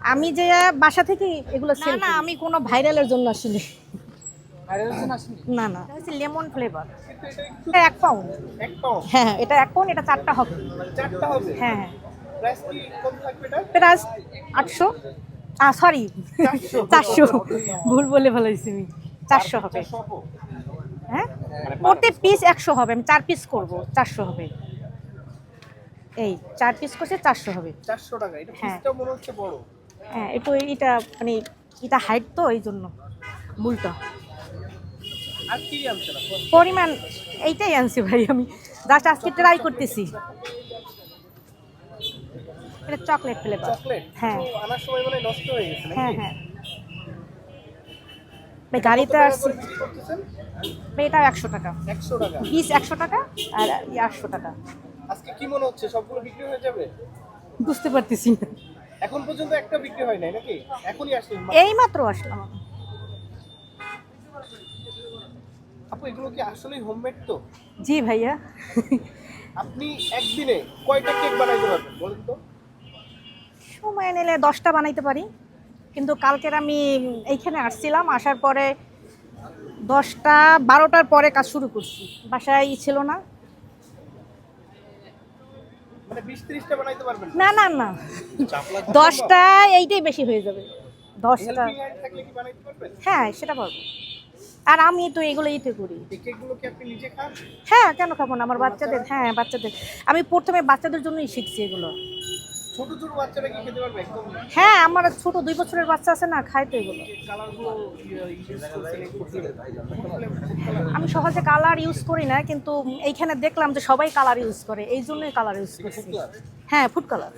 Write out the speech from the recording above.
আমি যে বাসা থেকে এগুলো না না আমি কোনো ভাইরালের জন্য আসলে ভাইরালের জন্য আসেনি? না না। হচ্ছে লেমন ফ্লেভার এটা এক পাউন্ড এক হ্যাঁ এটা এক পাউন্ড এটা চারটা হবে। চারটা হবে? হ্যাঁ হ্যাঁ। প্রাইস আটশো। আ সরি চারশো। ভুল বলে ফেলাইছি আমি। চারশো হবে। হ্যাঁ? প্রতি পিস একশো হবে। আমি চার পিস করব। চারশো হবে। এই চার পিস করছে চারশো হবে। চারশো টাকা। এটা হ্যাঁ। মনে হচ্ছে বড়। হ্যাঁ একটু এটা মানে এটা হাইট তো এই জন্য। আপনি? পরিমাণ এইটাই আনছি ভাই আমি। জাস্ট আজকে ট্রাই করতেছি। এটা চকলেট ফ্লেভার চকলেট হ্যাঁ। আনার সময় মানে নষ্ট হয়ে গেছে হ্যাঁ হ্যাঁ। ভাই গাড়িতে আসছি। করে বিক্রি করতেছেন? ভাই এটা একশো টাকা। একশো টাকা? একশো টাকা আর আটশো টাকা। আজকে কি মনে হচ্ছে সবগুলো বিক্রি হয়ে যাবে? বুঝতে পারতেছি না। এখন পর্যন্ত একটা বিক্রি হয় নাই নাকি? এখনই আসলেন এই মাত্র আসলাম আপু এগুলো কি আসলেই হোমমেড তো? জি ভাইয়া। আপনি একদিনে কয়টা কেক বানাইতে পারবেন বলেন তো? সময় নিলে দশটা বানাইতে পারি। কিন্তু কালকের আমি এইখানে আসছিলাম আসার পরে দশটা বারোটার পরে কাজ শুরু করছি। বাসায় ছিল না মানে বিশ ত্রিশটা বানাইতে পারবেন না না না। দশটা এইটাই বেশি হয়ে যাবে। দশটা। হ্যাঁ সেটা পারব। আর আমি তো এগুলো ইতে করি। হ্যাঁ কেন খাব না? আমার বাচ্চাদের হ্যাঁ বাচ্চাদের। আমি প্রথমে বাচ্চাদের জন্যই শিখছি এগুলো। ছোট ছোট বাচ্চারা কি খেতে পারবে? একদম হ্যাঁ আমার ছোট দুই বছরের বাচ্চা আছে না খায় তো এগুলো আমি সহজে কালার ইউজ করি না কিন্তু এইখানে দেখলাম যে সবাই কালার ইউজ করে এই জন্যই কালার ইউজ করছি। হ্যাঁ ফুড কালার